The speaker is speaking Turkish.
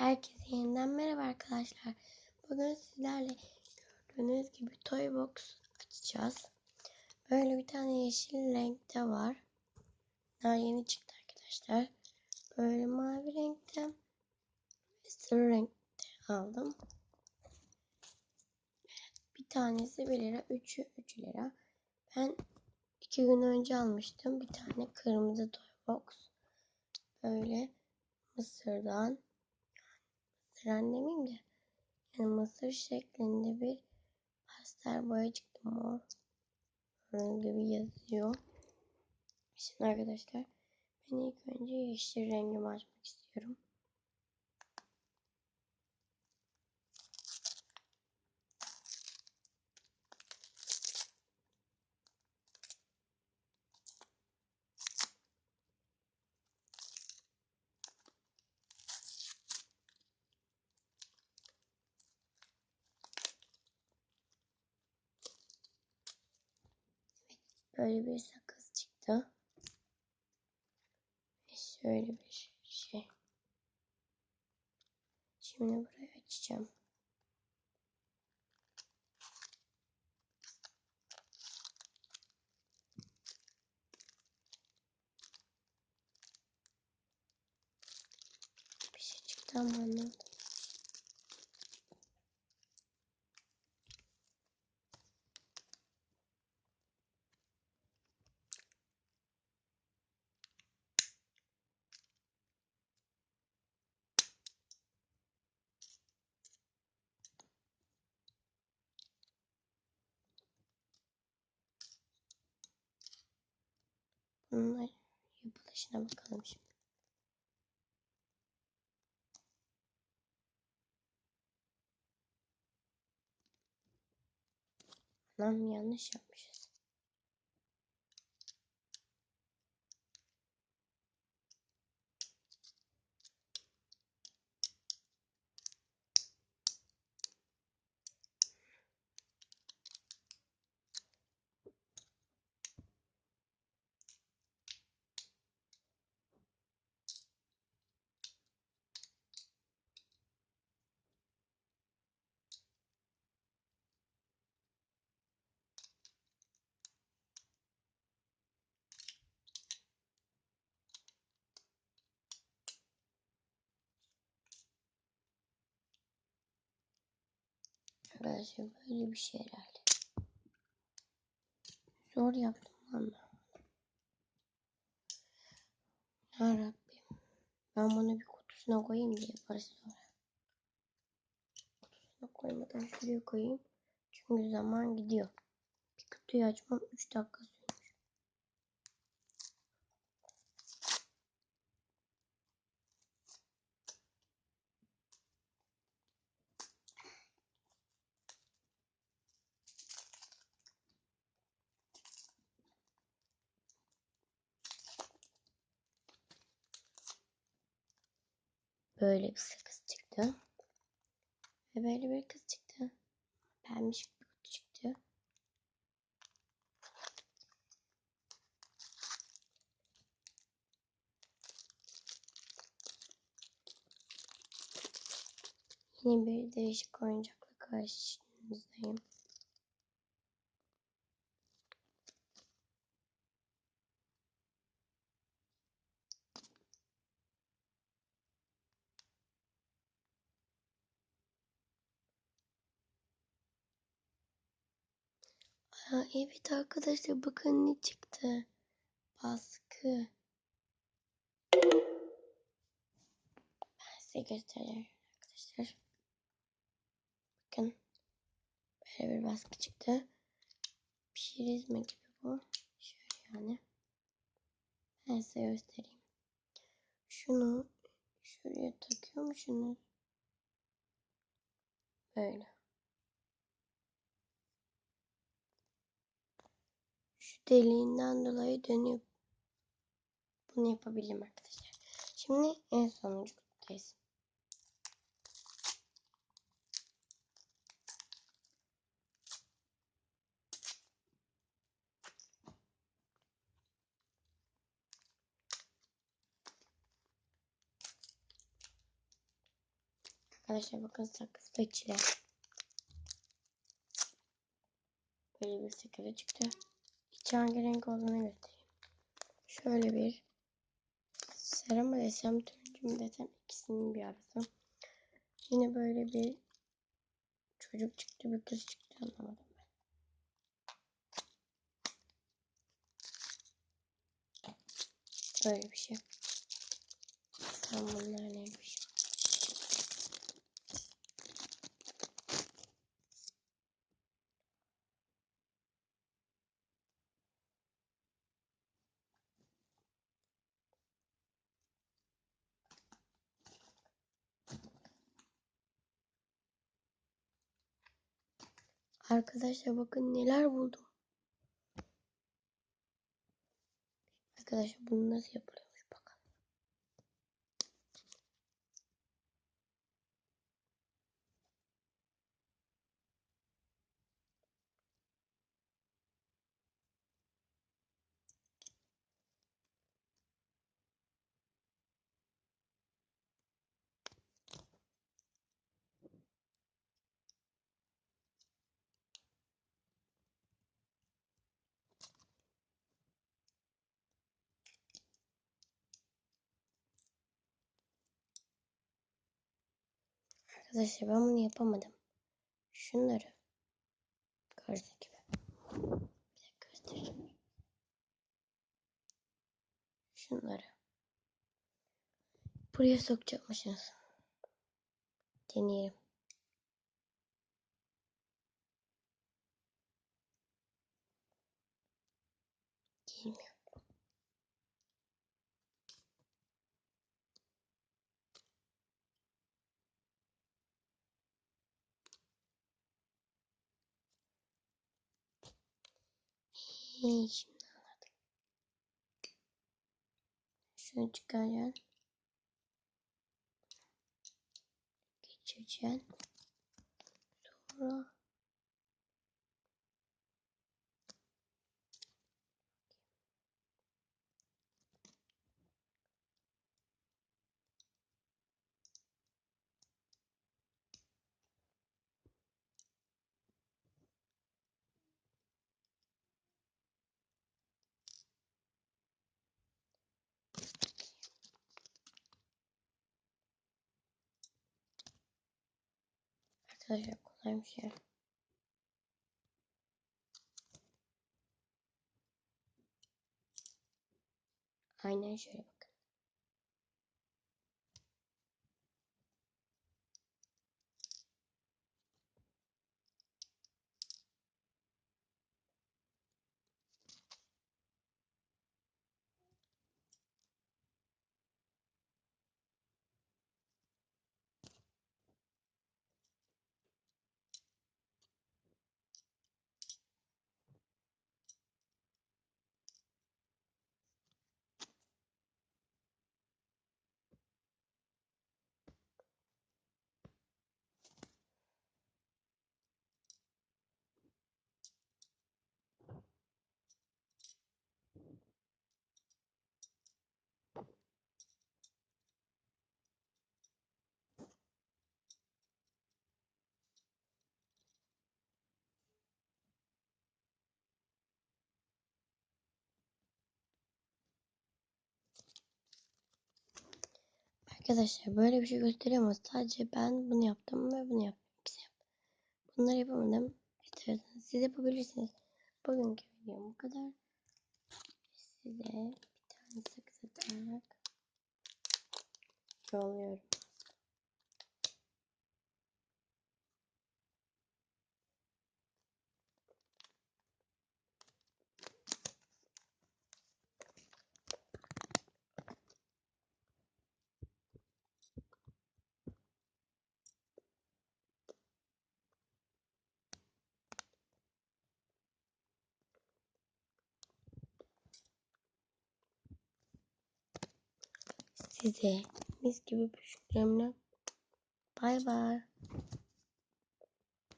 Herkese yeniden merhaba arkadaşlar. Bugün sizlerle gördüğünüz gibi Toy Box açacağız. Böyle bir tane yeşil renkte var. Daha yeni çıktı arkadaşlar. Böyle mavi renkte ve renkte aldım. Bir tanesi 1 lira, üçü 3 lira. Ben iki gün önce almıştım. Bir tane kırmızı Toy Box. Böyle Mısır'dan Tren demeyeyim de yani mısır şeklinde bir pastel boya çıktı mor. Gördüğünüz gibi yazıyor. Şimdi arkadaşlar ben ilk önce yeşil rengimi açmak istiyorum. Böyle bir sakız çıktı. Ve şöyle bir şey. Şimdi burayı açacağım. Bir şey çıktı ama anlamadım. Bunun yapılışına bakalım şimdi. Anam yanlış yapmışız. Arkadaşlar böyle bir şey herhalde. Zor yaptım ama. Ya Rabbim. Ben bunu bir kutusuna koyayım diye yaparız sonra. Kutusuna koymadan şuraya koyayım. Çünkü zaman gidiyor. Bir kutuyu açmam 3 dakika sürmüş. Böyle bir sakız çıktı. Ve böyle bir kız çıktı. Pembiş bir kutu çıktı. Yine bir değişik oyuncakla karşınızdayım. Aa, evet arkadaşlar bakın ne çıktı. Baskı. Ben size göstereyim arkadaşlar. Bakın. Böyle bir baskı çıktı. Prizma gibi bu. Şöyle yani. Ben size göstereyim. Şunu şuraya takıyor musunuz? Böyle. Deliğinden dolayı dönüyor. Bunu yapabildim arkadaşlar. Şimdi en sonuncu kutudayız. Arkadaşlar bakın sakız ve çile. Böyle bir sakızı çıktı. İçi hangi renk olduğunu göstereyim. Şöyle bir sarı mı desem turuncu mu desem ikisinin bir arası. Yine böyle bir çocuk çıktı bir kız çıktı anlamadım ben. Böyle bir şey. Tam bunlar neymiş? Arkadaşlar bakın neler buldum. Arkadaşlar bunu nasıl yapılıyormuş Arkadaşlar ben bunu yapamadım. Şunları gördüğünüz gibi. Bir dakika göstereyim. Şunları. Buraya sokacakmışız. Deneyelim. İyi, şimdi anladım. Şunu çıkaracaksın. Geçireceksin. Sonra arkadaşlar kolaymış ya. Aynen şöyle bakın. Arkadaşlar böyle bir şey gösteriyor ama sadece ben bunu yaptım ve bunu yaptım. İkisi yaptım. Bunları yapamadım. İsterseniz siz yapabilirsiniz. Bugünkü videom bu kadar. Size bir tane sakız atarak yolluyorum. Size mis gibi püskürümle bay bay.